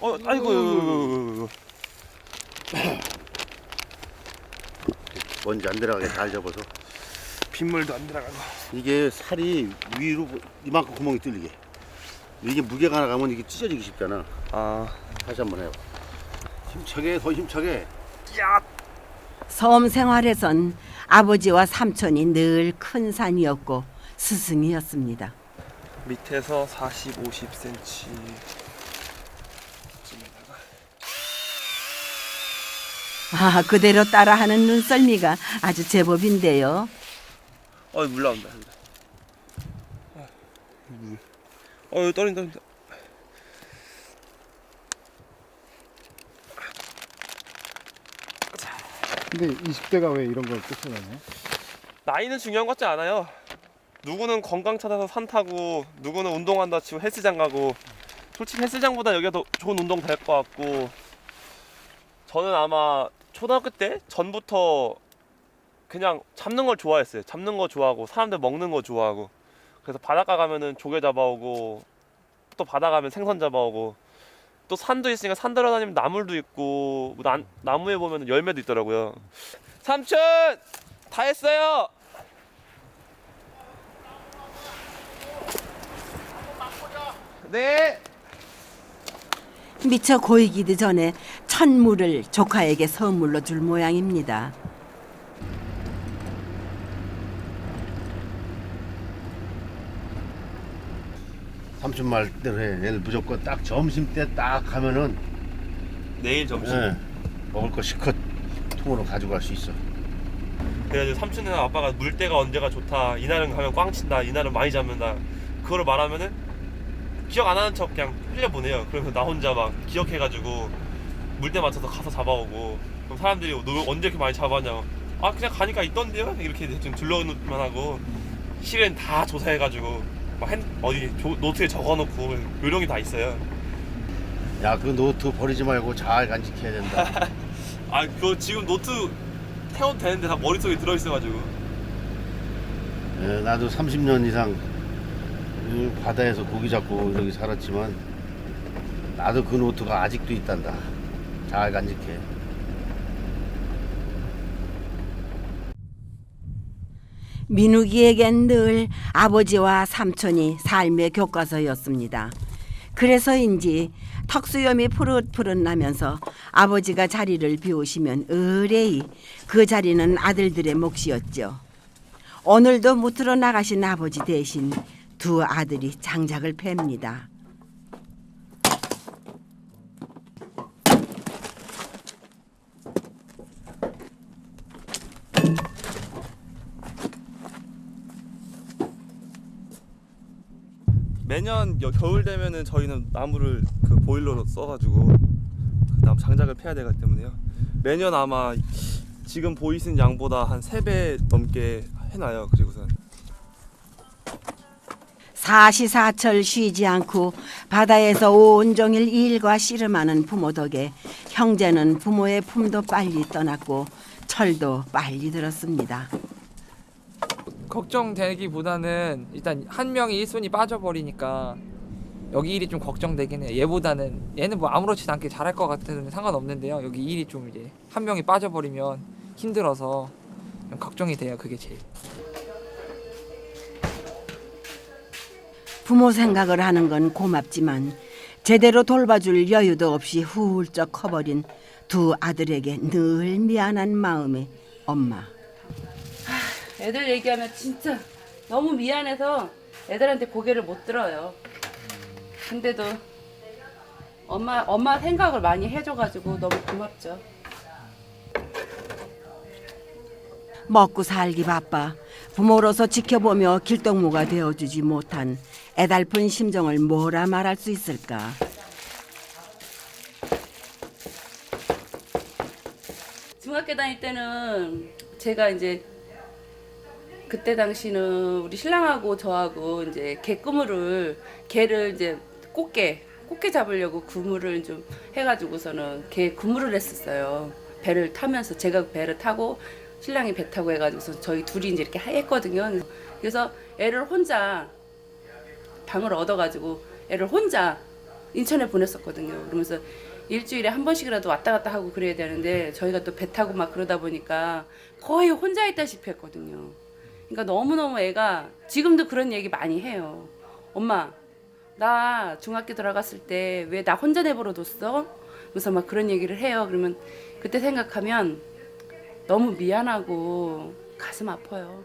어, 아이고. 먼지 안 들어가게 잘 접어서 빗물도 안 들어가고. 이게 살이 위로 이만큼 구멍이 뚫리게 이게 무게가 나가면 이게 찢어지기 쉽잖아 아, 다시 한번 해요 힘차게 더 힘차게 섬 생활에선 아버지와 삼촌이 늘 큰 산이었고 스승이었습니다. 밑에서 40, 50cm. 아, 그대로 따라하는 눈썰미가 아주 제법인데요. 어, 물 나온다. 어, 여기 떨린다, 떨린다. 근데 20대가 왜 이런 걸 쫓아다녀? 나이는 중요한 것 같지 않아요. 누구는 건강 찾아서 산 타고, 누구는 운동한다 치고 헬스장 가고. 솔직히 헬스장보다 여기가 더 좋은 운동 될 것 같고. 저는 아마 초등학교 때 전부터 그냥 잡는 걸 좋아했어요. 잡는 거 좋아하고 사람들 먹는 거 좋아하고. 그래서 바닷가 가면은 조개 잡아오고 또 바다 가면 생선 잡아오고 또 산도 있으니까 산 들어다니면 나물도 있고 뭐 나, 나무에 보면 열매도 있더라고요. 삼촌 다 했어요. 네. 미처 고이기도 전에 천물을 조카에게 선물로 줄 모양입니다. 삼촌 말대로 해 얘는 무조건 딱 점심 때 딱 가면은 내일 점심. 예, 먹을 거 실컷 통으로 가져갈 수 있어 그래가지고 삼촌이나 아빠가 물때가 언제가 좋다. 이날은 가면 꽝 친다. 이날은 많이 잡는다. 그거를 말하면은 기억 안 하는 척 그냥 흘려 보내요. 그러면서 나 혼자 막 기억해가지고 물때 맞춰서 가서 잡아오고. 그럼 사람들이 너 언제 이렇게 많이 잡았냐? 아 그냥 가니까 있던데요? 이렇게 대충 둘러만 하고 실은 다 조사해가지고 막 핸, 어디 조- 노트에 적어놓고 요령이 다 있어요. 야 그 노트 버리지 말고 잘 간직해야 된다 아 그거 지금 노트 태워도 되는데 다 머릿속에 들어있어가지고 예, 나도 30년 이상 이 바다에서 고기 잡고 여기 살았지만 나도 그 노트가 아직도 있단다 잘 간직해 민욱이에겐 늘 아버지와 삼촌이 삶의 교과서였습니다. 그래서인지 턱수염이 푸릇푸릇 나면서 아버지가 자리를 비우시면 의뢰이 그 자리는 아들들의 몫이었죠. 오늘도 무트러 나가신 아버지 대신 두 아들이 장작을 팹니다. 매년 여- 겨울 되면은 저희는 나무를 그 보일러로 써가지고 그 나무 장작을 패야 되기 때문에요. 매년 아마 지금 보이신 양보다 한세배 넘게 해놔요. 그리고선 사시사철 쉬지 않고 바다에서 온종일 일과 씨름하는 부모 덕에 형제는 부모의 품도 빨리 떠났고 철도 빨리 들었습니다. 걱정되기보다는 일단 한 명이 1순위 빠져버리니까 여기 일이 좀 걱정되긴 해요. 얘보다는 얘는 뭐 아무렇지도 않게 잘할 것 같으면 상관없는데요. 여기 일이 좀 이제 한 명이 빠져버리면 힘들어서 좀 걱정이 돼요. 그게 제일. 부모 생각을 하는 건 고맙지만 제대로 돌봐줄 여유도 없이 훌쩍 커버린 두 아들에게 늘 미안한 마음의 엄마. 애들 얘기하면 진짜 너무 미안해서 애들한테 고개를 못 들어요. 근데도 엄마 엄마 생각을 많이 해줘가지고 너무 고맙죠. 먹고 살기 바빠 부모로서 지켜보며 길동무가 되어주지 못한 애달픈 심정을 뭐라 말할 수 있을까. 중학교 다닐 때는 제가 이제 그때 당시는 우리 신랑하고 저하고 이제 개 그물을 개를 이제 꽃게 꽃게 잡으려고 그물을 좀 해가지고서는 개 그물을 했었어요. 배를 타면서 제가 배를 타고 신랑이 배 타고 해가지고서 저희 둘이 이제 이렇게 했거든요. 그래서 애를 혼자 방을 얻어가지고 애를 혼자 인천에 보냈었거든요. 그러면서 일주일에 한 번씩이라도 왔다 갔다 하고 그래야 되는데 저희가 또 배 타고 막 그러다 보니까 거의 혼자 있다시피 했거든요. 그러니까 너무너무 애가 지금도 그런 얘기 많이 해요. 엄마, 나 중학교 들어갔을 때 왜 나 혼자 내버려 뒀어? 그래서 막 그런 얘기를 해요. 그러면 그때 생각하면 너무 미안하고 가슴 아파요.